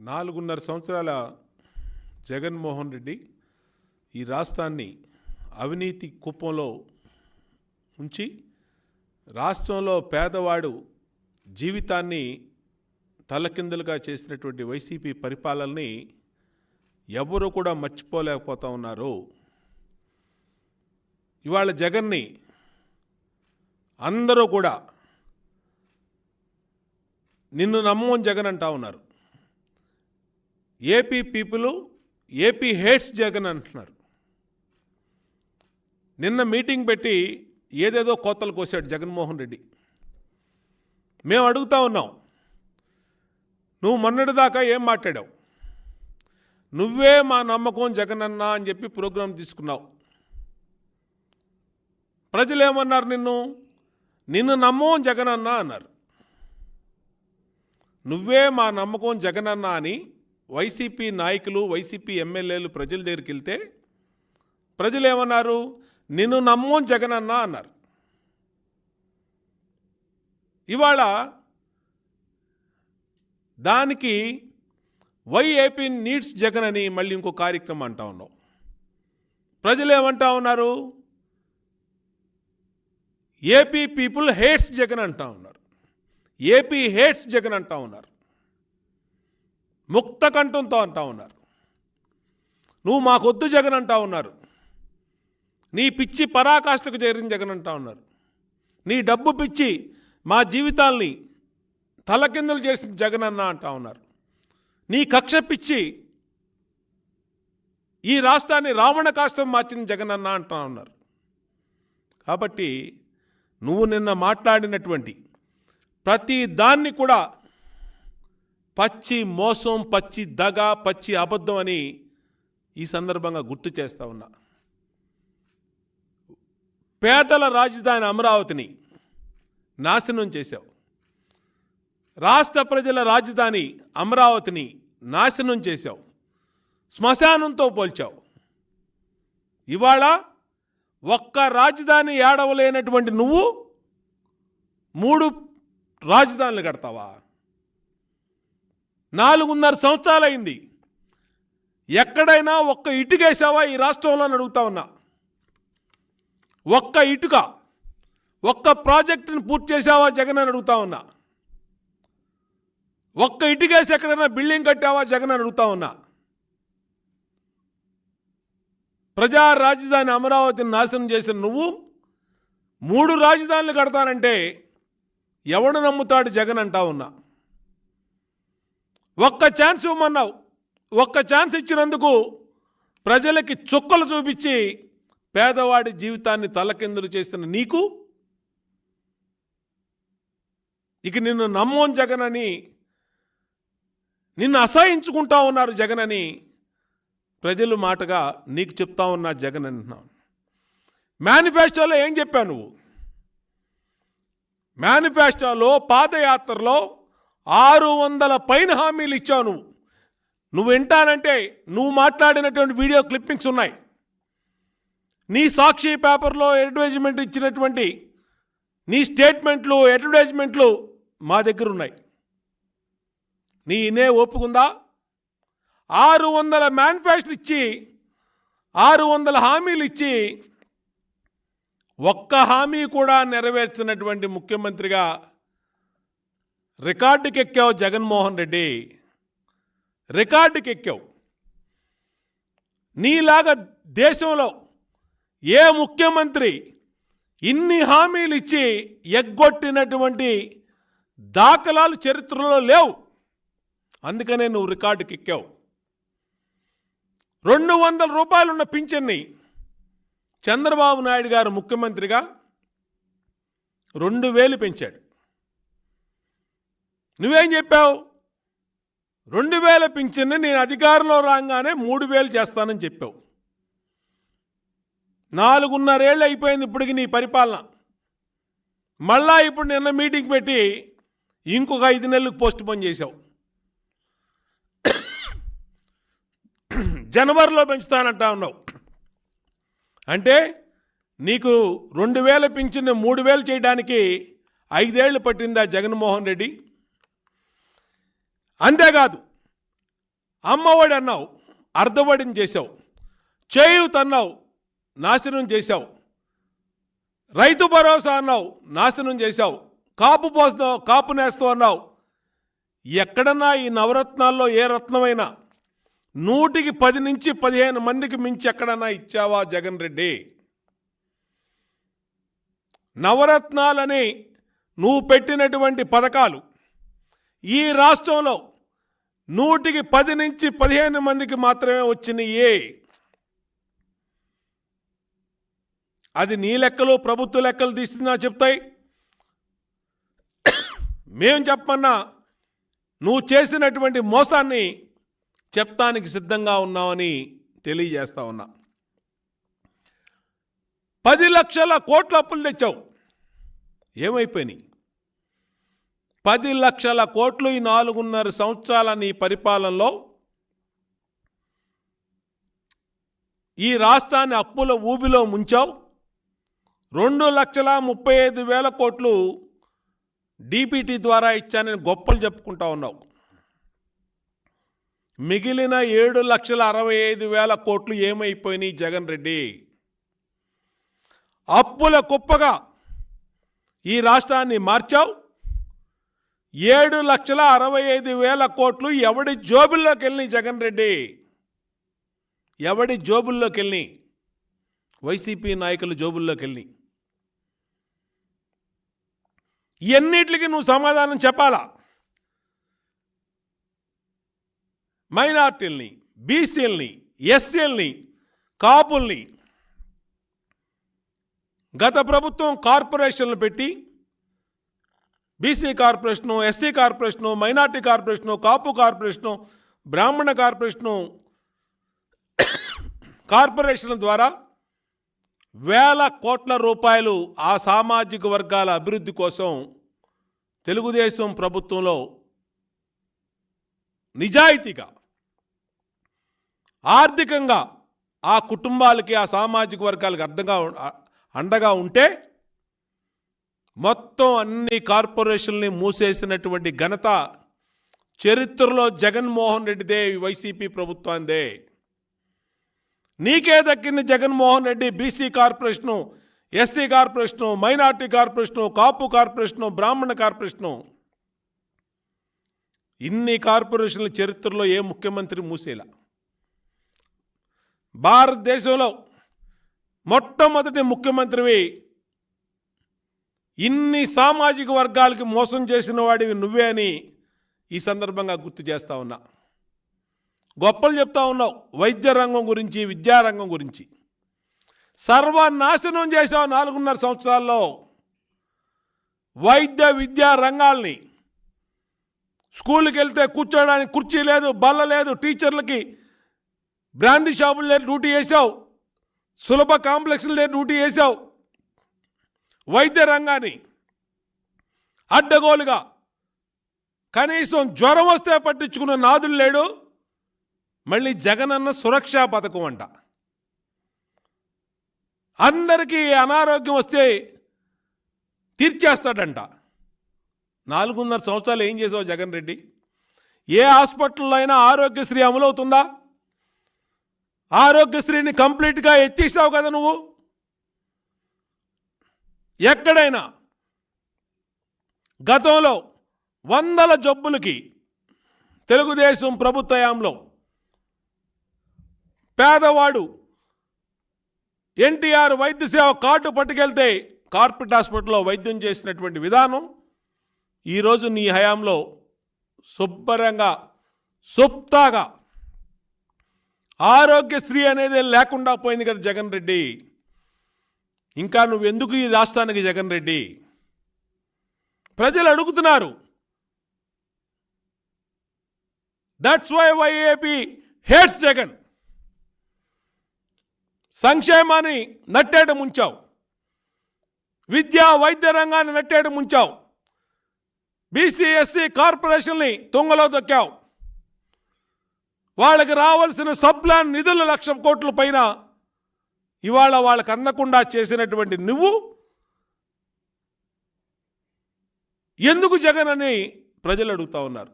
నాలుగున్నర సంవత్సరాల జగన్మోహన్ రెడ్డి ఈ రాష్ట్రాన్ని అవినీతి కుప్పంలో ఉంచి రాష్ట్రంలో పేదవాడు జీవితాన్ని తలకిందులుగా చేసినటువంటి వైసీపీ పరిపాలనని ఎవరు కూడా మర్చిపోలేకపోతా ఉన్నారు. ఇవాళ జగన్ని అందరూ కూడా నిన్ను నమ్మం జగన్ అంటా ఉన్నారు. AP people AP hates Jagan అంటున్నారు. నిన్న మీటింగ్ పెట్టి ఏదేదో కోతలు కోసాడు జగన్మోహన్ రెడ్డి. మేము అడుగుతా ఉన్నాం. నువ్వు మొన్నటిదాకా ఏం మాట్లాడావు? నువ్వే మా నమ్మకం జగనన్న అని చెప్పి ప్రోగ్రాం తీసుకున్నావు. ప్రజలు ఏమన్నారు నిన్ను? నిన్ను నమ్మం జగనన్న అన్నారు. నువ్వే మా నమ్మకం జగనన్న అని వైసీపీ నాయకులు వైసీపీ ఎమ్మెల్యేలు ప్రజల దగ్గరికి వెళ్తే ప్రజలు ఏమన్నారు నిన్ను నమ్మం జగనన్న అన్నారు. ఇవాళ దానికి వైఏపీ నీడ్స్ జగన్ అని మళ్ళీ ఇంకో కార్యక్రమం అంటా ఉన్నాం. ప్రజలు ఏమంటా ఉన్నారు? ఏపీ పీపుల్ హేట్స్ జగన్ అంటా ఉన్నారు. ఏపీ హేట్స్ జగన్ అంటా ఉన్నారు. ముక్త కంఠంతో అంటా ఉన్నారు. నువ్వు మాకొద్దు జగన్ అంటా ఉన్నారు. నీ పిచ్చి పరాకాష్ఠకు చేరిన జగన్ అంటా ఉన్నారు. నీ డబ్బు పిచ్చి మా జీవితాల్ని తలకిందులు చేసిన జగన్ అన్న అంటా ఉన్నారు. నీ కక్ష పిచ్చి ఈ రాష్ట్రాన్ని రావణ కాష్టం మార్చిన జగన్ అన్న అంటా ఉన్నారు. కాబట్టి నువ్వు నిన్న మాట్లాడినటువంటి ప్రతి దాన్ని కూడా పచ్చి మోసం పచ్చి దగ పచ్చి అబద్ధం అని ఈ సందర్భంగా గుర్తు చేస్తా ఉన్నా. పేదల రాజధాని అమరావతిని నాశనం చేశావు. రాష్ట్ర ప్రజల రాజధాని అమరావతిని నాశనం చేశావు. శ్మశానంతో పోల్చావు. ఇవాళ ఒక్క రాజధాని ఏడవలేనటువంటి నువ్వు మూడు రాజధానులు కడతావా? నాలుగున్నర సంవత్సరాలైంది. ఎక్కడైనా ఒక్క ఇటుకేసావా? ఈ రాష్ట్రంలో అని అడుగుతా ఉన్నా. ఒక్క ఇటుక ఒక్క ప్రాజెక్టుని పూర్తి చేసావా జగన్ అని అడుగుతా ఉన్నా. ఒక్క ఇటుకేసి ఎక్కడైనా బిల్డింగ్ కట్టావా జగన్ అని అడుగుతా ఉన్నా. ప్రజా రాజధాని అమరావతిని నాశనం చేసిన నువ్వు మూడు రాజధానులు కడతానంటే ఎవడు నమ్ముతాడు జగన్ అంటా ఉన్నా. ఒక్క ఛాన్స్ ఇవ్వమన్నావు. ఒక్క ఛాన్స్ ఇచ్చినందుకు ప్రజలకి చుక్కలు చూపించి పేదవాడి జీవితాన్ని తలకిందులు చేసిన నీకు ఇక నిన్ను నమ్మోన్ జగన్ అని నిన్ను అసహించుకుంటా ఉన్నారు జగన్ అని ప్రజలు మాటగా నీకు చెప్తా ఉన్నా జగన్ అంటున్నావు. మేనిఫెస్టోలో ఏం చెప్పావు నువ్వు? మేనిఫెస్టోలో పాదయాత్రలో ఆరు వందల పైన హామీలు ఇచ్చావు నువ్వు. నువ్వు వింటానంటే నువ్వు మాట్లాడినటువంటి వీడియో క్లిప్పింగ్స్ ఉన్నాయి. నీ సాక్షి పేపర్లో అడ్వర్టైజ్మెంట్ ఇచ్చినటువంటి నీ స్టేట్మెంట్లు అడ్వర్టైజ్మెంట్లు మా దగ్గర ఉన్నాయి. నీ ఇనే ఒప్పుకుందా? ఆరు వందల మేనిఫెస్టో ఇచ్చి ఆరు వందల హామీలు ఇచ్చి ఒక్క హామీ కూడా నెరవేర్చినటువంటి ముఖ్యమంత్రిగా రికార్డుకి ఎక్కావు జగన్మోహన్ రెడ్డి. రికార్డుకి ఎక్కావు నీలాగా దేశంలో ఏ ముఖ్యమంత్రి ఇన్ని హామీలు ఇచ్చి ఎగ్గొట్టినటువంటి దాఖలాలు చరిత్రలో లేవు. అందుకనే నువ్వు రికార్డుకి ఎక్కావు రెండు వందల రూపాయలున్న పింఛన్ని చంద్రబాబు నాయుడు గారు ముఖ్యమంత్రిగా రెండు వేలు పెంచాడు. నువ్వేం చెప్పావు? రెండు వేల పింఛన్ని నేను అధికారంలో రాగానే మూడు వేలు చేస్తానని చెప్పావు. నాలుగున్నరేళ్ళు అయిపోయింది ఇప్పటికి నీ పరిపాలన. మళ్ళా ఇప్పుడు నిన్న మీటింగ్ పెట్టి ఇంకొక ఐదు నెలలకు పోస్ట్ పోన్ చేశావు. జనవరిలో పెంచుతానంటా ఉన్నావు. అంటే నీకు రెండు వేల పింఛన్ మూడు వేలు చేయడానికి ఐదేళ్ళు పట్టిందా జగన్మోహన్ రెడ్డి? అంతేకాదు అమ్మఒడి అన్నావు అర్ధవడిని చేశావు చేయూత్ అన్నావు నాశనం చేశావు రైతు భరోసా అన్నావు నాశనం చేశావు కాపు పోస్తావు కాపు నేస్తావు అన్నావు. ఎక్కడన్నా ఈ నవరత్నాల్లో ఏ రత్నమైనా నూటికి పది నుంచి పదిహేను మందికి మించి ఎక్కడన్నా ఇచ్చావా జగన్ రెడ్డి? నవరత్నాలని నువ్వు పెట్టినటువంటి పథకాలు ఈ రాష్ట్రంలో నూటికి పది నుంచి పదిహేను మందికి మాత్రమే వచ్చినాయి. అది నీ లెక్కలు ప్రభుత్వ లెక్కలు తీస్తున్నా చెప్తాయి? మేం చెప్పమన్నా నువ్వు చేసినటువంటి మోసాన్ని చెప్తానికి సిద్ధంగా ఉన్నావని తెలియజేస్తా ఉన్నా. పది లక్షల కోట్ల అప్పులు తెచ్చావు. ఏమైపోయినాయి? పది లక్షల కోట్లు ఈ నాలుగున్నర సంవత్సరాల నీ పరిపాలనలో ఈ రాష్ట్రాన్ని అప్పుల ఊబిలో ముంచావు. రెండు లక్షల ముప్పై ఐదు వేల కోట్లు డీపీటీ ద్వారా ఇచ్చానని గొప్పలు చెప్పుకుంటా ఉన్నావు. మిగిలిన ఏడు లక్షల అరవై ఐదు వేల కోట్లు ఏమైపోయినాయి జగన్ రెడ్డి? అప్పుల కుప్పగా ఈ రాష్ట్రాన్ని మార్చావు. ఏడు లక్షల అరవై ఐదు వేల కోట్లు ఎవడి జోబుల్లోకి వెళ్ళి జగన్ రెడ్డి? ఎవడి జోబుల్లోకి వెళ్ళి వైసీపీ నాయకుల జోబుల్లోకి వెళ్ళి ఎన్నిటికి నువ్వు సమాధానం చెప్పాలా? మైనార్టీల్ని బీసీల్ని ఎస్సీల్ని కాపుల్ని గత ప్రభుత్వం కార్పొరేషన్లు పెట్టి BC corporation SC corporation minority corporation Kapu corporation Brahmana corporation కార్పొరేషన్ల ద్వారా వేల కోట్ల రూపాయలు ఆ సామాజిక వర్గాల అభివృద్ధి కోసం తెలుగుదేశం ప్రభుత్వంలో నిజాయితీగా ఆర్థికంగా ఆ కుటుంబాలకి ఆ సామాజిక వర్గాలకు అర్థంగా అండగా ఉంటే మొత్తం అన్ని కార్పొరేషన్ని మూసేసినటువంటి ఘనత చరిత్రలో జగన్మోహన్ రెడ్డిదే వైసీపీ ప్రభుత్వాందే నీకే దక్కింది Jaganmohan Reddy BC corporation SC corporation minority corporation Kapu corporation Brahmana corporation. ఇన్ని కార్పొరేషన్ల చరిత్రలో ఏ ముఖ్యమంత్రి మూసేలా? భారతదేశంలో మొట్టమొదటి ముఖ్యమంత్రివి ఇన్ని సామాజిక వర్గాలకి మోసం చేసిన వాడివి నువ్వే అని ఈ సందర్భంగా గుర్తు చేస్తా ఉన్నా. గొప్పలు చెప్తా ఉన్నావు. వైద్య రంగం గురించి విద్యారంగం గురించి. సర్వనాశనం చేసావు నాలుగున్నర సంవత్సరాల్లో. వైద్య విద్యా రంగాల్ని. స్కూల్కి వెళ్తే కూర్చోడానికి కుర్చీ లేదు బల్ల లేదు టీచర్లకి బ్రాండీ షాపుల దగ్గర డ్యూటీ వేసావు సులభ కాంప్లెక్స్ల దగ్గర డ్యూటీ వేసావు వైద్య రంగాన్ని అడ్డగోలుగా కనీసం జ్వరం వస్తే పట్టించుకున్న నాదులు లేడు మళ్ళీ జగనన్న సురక్షా పథకం అంట. అందరికీ అనారోగ్యం వస్తే తీర్చేస్తాడంట. నాలుగున్నర సంవత్సరాలు ఏం చేసావు జగన్ రెడ్డి? ఏ హాస్పిటల్లో అయినా ఆరోగ్యశ్రీ అమలవుతుందా? ఆరోగ్యశ్రీని కంప్లీట్గా ఎత్తేసావు కదా నువ్వు? ఎక్కడైనా గతంలో వందల జబ్బులకి తెలుగుదేశం ప్రభుత్వయాంలో పేదవాడు ఎన్టీఆర్ వైద్య సేవ కార్డు పట్టుకెళ్తే కార్పొరేట్ హాస్పిటల్లో వైద్యం చేసినటువంటి విధానం ఈరోజు నీ హయాంలో శుభ్రంగా సుప్తాగా ఆరోగ్యశ్రీ అనేది లేకుండా పోయింది కదా జగన్ రెడ్డి. ఇంకా నువ్వు ఎందుకు ఈ రాష్ట్రానికి జగన్ రెడ్డి? ప్రజలు అడుగుతున్నారు. That's why why AP hates Jagan సంక్షేమాన్ని నట్టేట ముంచావు. విద్యా వైద్య రంగాన్ని నట్టేట ముంచావు. బీసీ ఎస్సీ కార్పొరేషన్ని తుంగలో దొక్కావు. వాళ్ళకి రావాల్సిన సబ్ప్లాన్ నిధుల లక్ష కోట్ల పైన ఇవాళ వాళ్ళకి అందకుండా చేసినటువంటి నువ్వు ఎందుకు జగన్ అని ప్రజలు అడుగుతా ఉన్నారు.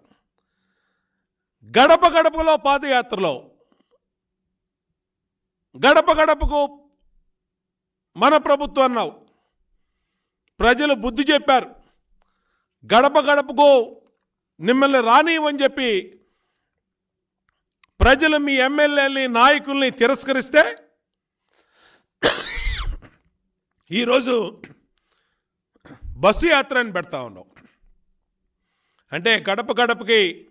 గడప గడపలో పాదయాత్రలో గడప గడపకు మన ప్రభుత్వం అన్నావు. ప్రజలు బుద్ధి చెప్పారు. గడప గడపకు మిమ్మల్ని రానివ్వని చెప్పి ప్రజలు మీ ఎమ్మెల్యేని నాయకుల్ని తిరస్కరిస్తే ఈరోజు బస్సు యాత్ర అని పెడతా ఉన్నావు అంటే గడప గడపకి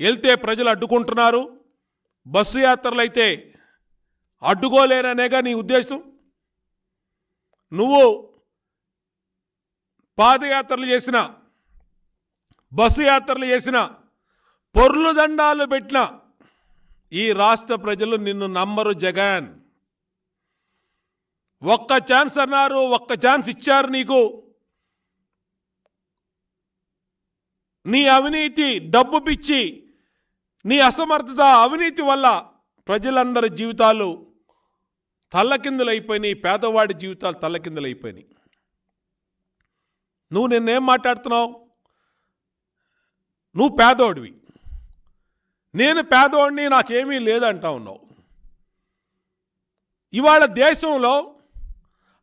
వెళ్తే ప్రజలు అడ్డుకుంటున్నారు బస్సు యాత్రలు అయితే అడ్డుకోలేరనేగా నీ ఉద్దేశం? నువ్వు పాదయాత్రలు చేసిన బస్సు యాత్రలు చేసిన పొర్లు దండాలు పెట్టిన ఈ రాష్ట్ర ప్రజలు నిన్ను నమ్మరు జగన్. ఒక్క ఛాన్స్ అన్నారు ఒక్క ఛాన్స్ ఇచ్చారు నీకు. నీ అవినీతి డబ్బు పిచ్చి నీ అసమర్థత అవినీతి వల్ల ప్రజలందరి జీవితాలు తల్లకిందులైపోయినాయి పేదవాడి జీవితాలు తల్లకిందులైపోయినాయి. నువ్వు నిన్నేం మాట్లాడుతున్నావు? నువ్వు పేదోడివి. నేను పేదోడిని నాకేమీ లేదంటా ఉన్నావు. ఇవాళ దేశంలో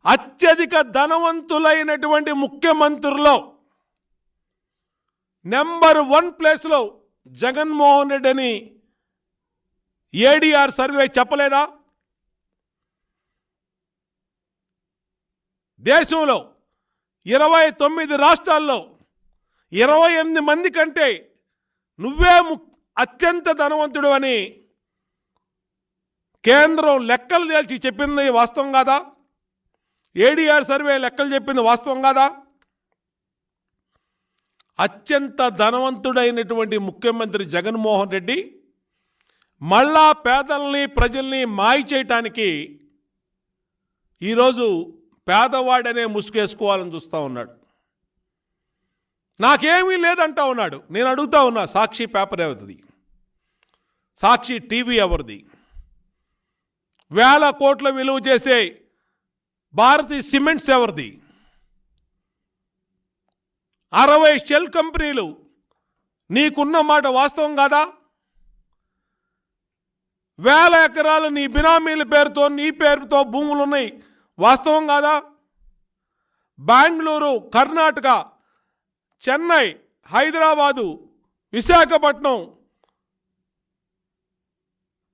అత్యధిక ధనవంతులైనటువంటి ముఖ్యమంత్రుల్లో నెంబర్ వన్ ప్లేస్లో జగన్మోహన్ రెడ్డి అని ఏడిఆర్ సర్వే చెప్పలేదా? దేశంలో ఇరవై తొమ్మిది రాష్ట్రాల్లో ఇరవై ఎనిమిది మంది కంటే నువ్వే ము అత్యంత ధనవంతుడు అని కేంద్రం లెక్కలు తేల్చి చెప్పింది వాస్తవం కాదా? ఏడీఆర్ సర్వే లెక్కలు చెప్పింది వాస్తవం కాదా? అత్యంత ధనవంతుడైనటువంటి ముఖ్యమంత్రి జగన్మోహన్ రెడ్డి మళ్ళా పేదల్ని ప్రజల్ని మాయ చేయటానికి ఈరోజు పేదవాడనే ముసుగేసుకోవాలని చూస్తూ ఉన్నాడు. నాకేమీ లేదంటా ఉన్నాడు. నేను అడుగుతా ఉన్నా సాక్షి పేపర్ ఎవరిది? సాక్షి టీవీ ఎవరిది? వేల కోట్ల విలువ చేసే భారతీ సిమెంట్స్ ఎవరిది? అరవై షెల్ కంపెనీలు. నీకున్న మాట వాస్తవం కాదా? వేల ఎకరాలు నీ బినామీల పేరుతో నీ పేరుతో భూములు ఉన్నాయి వాస్తవం కాదా? బెంగళూరు కర్ణాటక చెన్నై హైదరాబాదు విశాఖపట్నం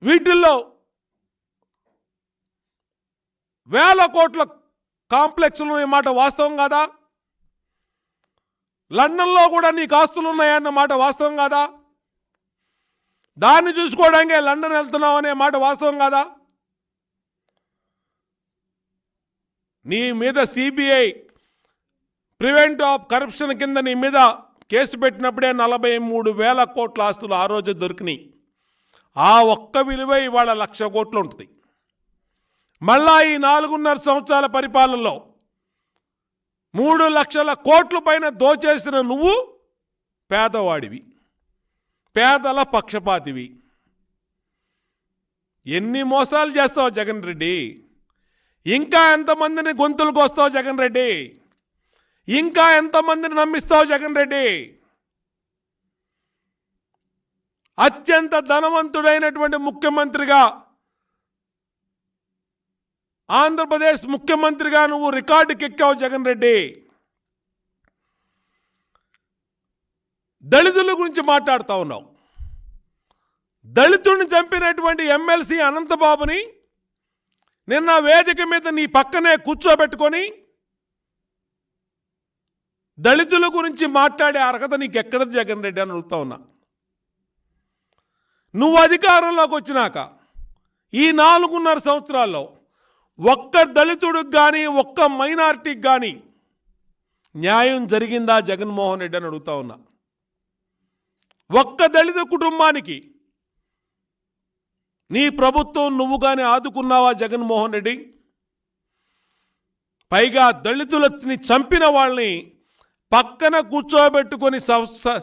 వీటిల్లో వేల కోట్ల కాంప్లెక్స్లు ఈ మాట వాస్తవం కాదా? లండన్లో కూడా నీకు ఆస్తులు ఉన్నాయన్న మాట వాస్తవం కాదా? దాన్ని చూసుకోవడానికే లండన్ వెళ్తున్నావు అనే మాట వాస్తవం కాదా? నీ మీద సిబిఐ ప్రివెంట్ ఆఫ్ కరప్షన్ కింద నీ మీద కేసు పెట్టినప్పుడే నలభై మూడు వేల కోట్ల ఆస్తులు ఆ రోజు దొరికినాయి. ఆ ఒక్క విలువ ఇవాళ లక్ష కోట్లు ఉంటుంది. మళ్ళా ఈ నాలుగున్నర సంవత్సరాల పరిపాలనలో మూడు లక్షల కోట్ల పైన దోచేసిన నువ్వు పేదవాడివి పేదల పక్షపాతివి. ఎన్ని మోసాలు చేస్తావు జగన్ రెడ్డి? ఇంకా ఎంతమందిని గొంతులకు వస్తావు జగన్ రెడ్డి? ఇంకా ఎంతమందిని నమ్మిస్తావు జగన్ రెడ్డి? అత్యంత ధనవంతుడైనటువంటి ముఖ్యమంత్రిగా ఆంధ్రప్రదేశ్ ముఖ్యమంత్రిగా నువ్వు రికార్డుకెక్కావు జగన్ రెడ్డి. దళితుల గురించి మాట్లాడుతూ ఉన్నావు. దళితుడిని చంపినటువంటి ఎమ్మెల్సీ అనంతబాబుని నిన్న వేదిక మీద నీ పక్కనే కూర్చోబెట్టుకొని దళితుల గురించి మాట్లాడే అర్హత నీకు ఎక్కడ జగన్ రెడ్డి అని అడుగుతా ఉన్నా. నువ్వు అధికారంలోకి వచ్చినాక ఈ నాలుగున్నర సంవత్సరాల్లో ఒక్క దళితుడికి కానీ ఒక్క మైనార్టీకి కానీ న్యాయం జరిగిందా? జగన్మోహన్ రెడ్డి అని అడుగుతా ఉన్నా. ఒక్క దళిత కుటుంబానికి నీ ప్రభుత్వం నువ్వు కానీ ఆదుకున్నావా జగన్మోహన్ రెడ్డి? పైగా దళితులని చంపిన వాళ్ళని పక్కన కూర్చోబెట్టుకొని స- స-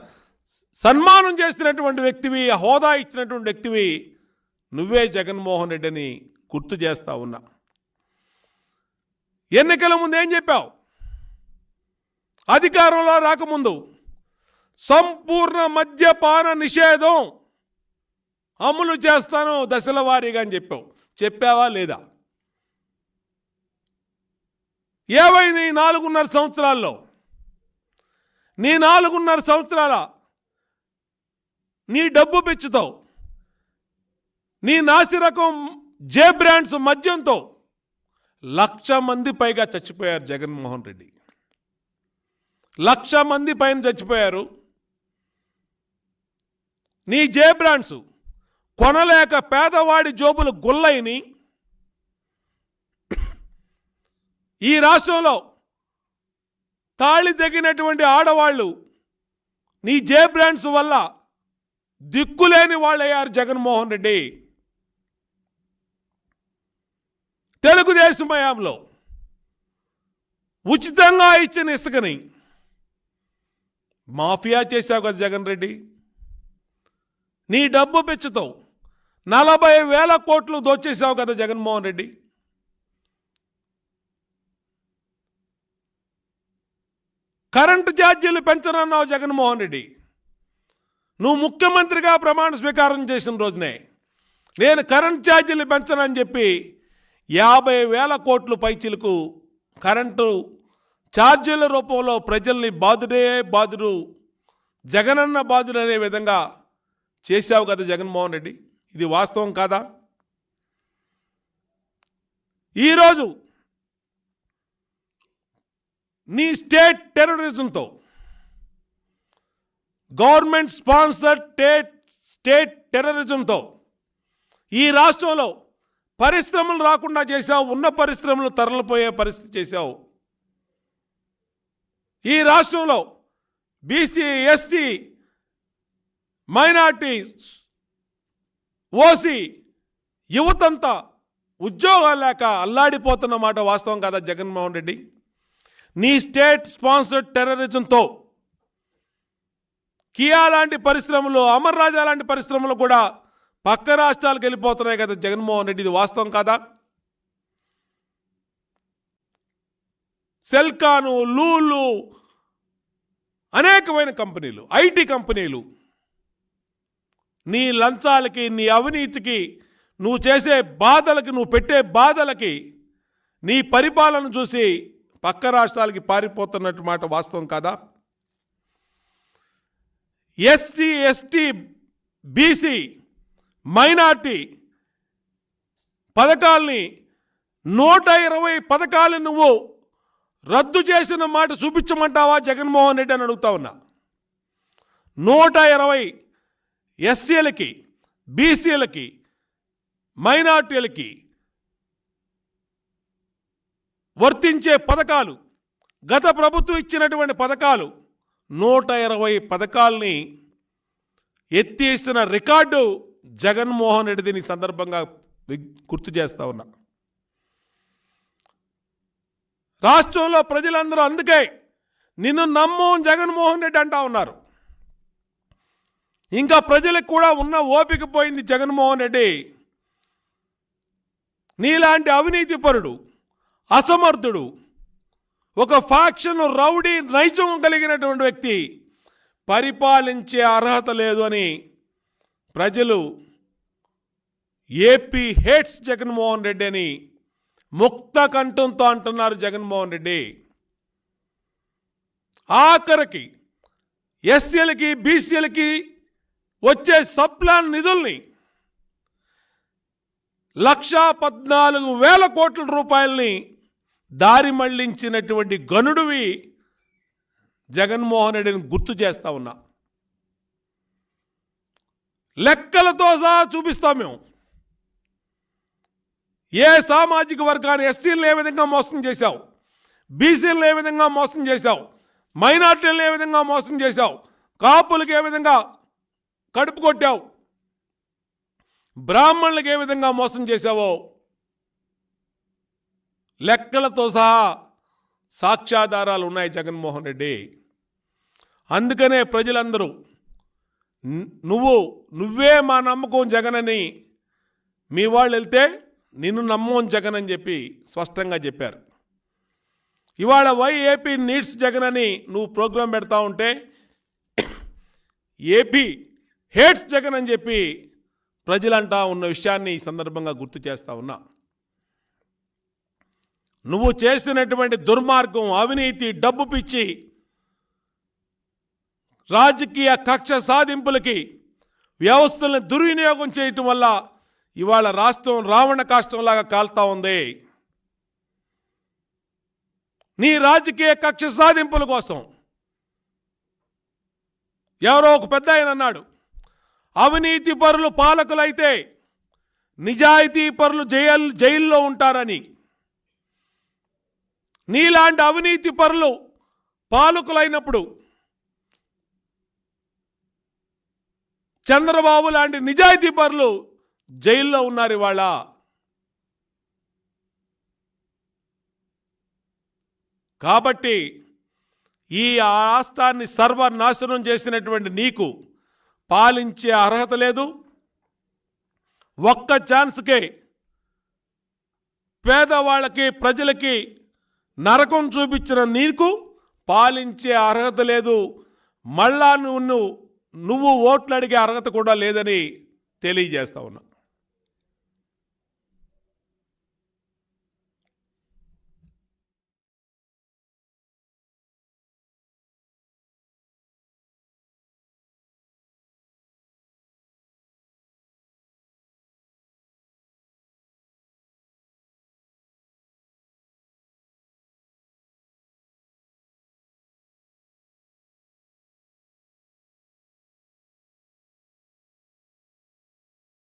సన్మానం చేసినటువంటి వ్యక్తివి హోదా ఇచ్చినటువంటి వ్యక్తివి నువ్వే జగన్మోహన్ రెడ్డిని గుర్తు చేస్తా ఉన్నా. ఎన్నికల ముందు ఏం చెప్పావు? అధికారంలో రాకముందు సంపూర్ణ మద్యపాన నిషేధం అమలు చేస్తాను దశల వారీగా అని చెప్పావు. చెప్పావా లేదా? ఏవైంది ఈ నాలుగున్నర సంవత్సరాల్లో? నీ నాలుగున్నర సంవత్సరాల నీ డబ్బు పిచ్చుతో నీ నాసిరకం జే బ్రాండ్స్ మద్యంతో లక్ష మంది పైగా చచ్చిపోయారు జగన్మోహన్ రెడ్డి. లక్ష మంది పైన చచ్చిపోయారు. నీ జే బ్రాండ్స్ కొనలేక పేదవాడి జోబులు గుల్లైని ఈ రాష్ట్రంలో తాళి తగినటువంటి ఆడవాళ్ళు నీ జే బ్రాండ్స్ వల్ల దిక్కులేని వాళ్ళయ్యారు జగన్మోహన్ రెడ్డి. తెలుగుదేశం హయాంలో ఉచితంగా ఇచ్చిన ఇసుకని మాఫియా చేశావు కదా జగన్ రెడ్డి. నీ డబ్బు పెచ్చుతో నలభై వేల కోట్లు దోచేసావు కదా జగన్మోహన్ రెడ్డి. కరెంటు ఛార్జీలు పెంచనన్నావు జగన్మోహన్ రెడ్డి. నువ్వు ముఖ్యమంత్రిగా ప్రమాణ స్వీకారం చేసిన రోజునే నేను కరెంట్ ఛార్జీలు పెంచనని చెప్పి యాభై వేల కోట్లు పైచిలకు కరెంటు ఛార్జీల రూపంలో ప్రజల్ని బాధుడే బాధుడు జగనన్న బాధుడు అనే విధంగా చేశావు కదా జగన్మోహన్ రెడ్డి. ఇది వాస్తవం కాదా? ఈరోజు నీ స్టేట్ టెర్రరిజంతో గవర్నమెంట్ స్పాన్సర్ స్టేట్ స్టేట్ టెర్రరిజంతో ఈ రాష్ట్రంలో పరిశ్రమలు రాకుండా చేశావు ఉన్న పరిశ్రమలు తరలిపోయే పరిస్థితి చేశావు. ఈ రాష్ట్రంలో బీసీ ఎస్సీ మైనార్టీ ఓసీ యువతంతా ఉద్యోగాలు లేక అల్లాడిపోతున్న మాట వాస్తవం కదా జగన్మోహన్ రెడ్డి? నీ స్టేట్ స్పాన్సర్డ్ టెర్రరిజంతో కియా లాంటి పరిశ్రమలు అమర్ రాజా లాంటి పరిశ్రమలు కూడా పక్క రాష్ట్రాలకు వెళ్ళిపోతున్నాయి కదా జగన్మోహన్ రెడ్డి ఇది వాస్తవం కాదా? సెల్కాను లూలు అనేకమైన కంపెనీలు ఐటీ కంపెనీలు నీ లంచాలకి నీ అవినీతికి నువ్వు చేసే బాధలకి నువ్వు పెట్టే బాధలకి నీ పరిపాలన చూసి పక్క రాష్ట్రాలకి పారిపోతున్నట్టు మాట వాస్తవం కాదా? ఎస్సీ ఎస్టీ బీసీ మైనార్టీ పథకాల్ని నూట ఇరవై పథకాలు నువ్వు రద్దు చేసిన మాట చూపించమంటావా? జగన్మోహన్ రెడ్డి అని అడుగుతా ఉన్నా. నూట ఇరవై ఎస్సీలకి బీసీలకి మైనార్టీలకి వర్తించే పథకాలు గత ప్రభుత్వం ఇచ్చినటువంటి పథకాలు నూట ఇరవై పథకాల్ని ఎత్తేసిన రికార్డు జగన్మోహన్ రెడ్డిని సందర్భంగా గుర్తు చేస్తా ఉన్నా. రాష్ట్రంలో ప్రజలందరూ అందుకే నిన్ను నమ్ము జగన్మోహన్ రెడ్డి అంటా ఉన్నారు. ఇంకా ప్రజలకు కూడా ఉన్న ఓపిక పోయింది జగన్మోహన్ రెడ్డి. నీలాంటి అవినీతి పరుడు అసమర్థుడు ఒక ఫ్యాక్షన్ రౌడీ నైజం కలిగినటువంటి వ్యక్తి పరిపాలించే అర్హత లేదు అని ప్రజలు ఏపీ హేట్స్ జగన్మోహన్ రెడ్డి అని ముక్త కంఠంతో అంటున్నారు జగన్మోహన్ రెడ్డి. ఆఖరికి ఎస్సీలకి బీసీలకి వచ్చే సప్లాన్ నిధుల్ని లక్షా పద్నాలుగు వేల కోట్ల రూపాయల్ని దారి మళ్ళించినటువంటి గనుడివి జగన్మోహన్ రెడ్డిని గుర్తు చేస్తా ఉన్నా. లెక్కలతో సహా చూపిస్తాం మేము. ఏ సామాజిక వర్గాన్ని ఎస్సీలను ఏ విధంగా మోసం చేశావు? బీసీలను ఏ విధంగా మోసం చేశావు? మైనార్టీలను ఏ విధంగా మోసం చేశావు? కాపులకు ఏ విధంగా కడుపు కొట్టావు? బ్రాహ్మణులకు ఏ విధంగా మోసం చేశావో? లెక్కలతో సహా సాక్ష్యాధారాలు ఉన్నాయి జగన్మోహన్ రెడ్డి. అందుకనే ప్రజలందరూ నువ్వు నువ్వే మా నమ్మకం జగనని మీ వాళ్ళు వెళ్తే నిన్ను నమ్మం జగన్ అని చెప్పి స్పష్టంగా చెప్పారు. ఇవాళ వైఏపీ నీడ్స్ జగన్ అని నువ్వు ప్రోగ్రాం పెడతా ఉంటే ఏపీ హేట్స్ జగన్ అని చెప్పి ప్రజలంటా ఉన్న విషయాన్ని ఈ సందర్భంగా గుర్తు చేస్తా ఉన్నా. నువ్వు చేసినటువంటి దుర్మార్గం అవినీతి డబ్బు పిచ్చి రాజకీయ కక్ష సాధింపులకి వ్యవస్థలను దుర్వినియోగం చేయటం వల్ల ఇవాళ రాష్ట్రం రావణ కాష్టంలాగా కాల్తా ఉంది. నీ రాజకీయ కక్ష సాధింపుల కోసం ఎవరో ఒక పెద్ద ఆయన అన్నాడు అవినీతి పరులు పాలకులైతే నిజాయితీ పరులు జైలు జైల్లో ఉంటారని. నీలాంటి అవినీతి పరులు పాలకులైనప్పుడు చంద్రబాబు లాంటి నిజాయితీ పరులు జైల్లో ఉన్నారు ఇవాళ. కాబట్టి ఈ ఆస్థాన్ని సర్వనాశనం చేసినటువంటి నీకు పాలించే అర్హత లేదు. ఒక్క ఛాన్స్కే పేదవాళ్ళకి ప్రజలకి నరకం చూపించిన నీకు పాలించే అర్హత లేదు. మళ్ళా నువ్వు నువ్వు ఓట్లు అడిగే అర్హత కూడా లేదని తెలియజేస్తా ఉన్నా.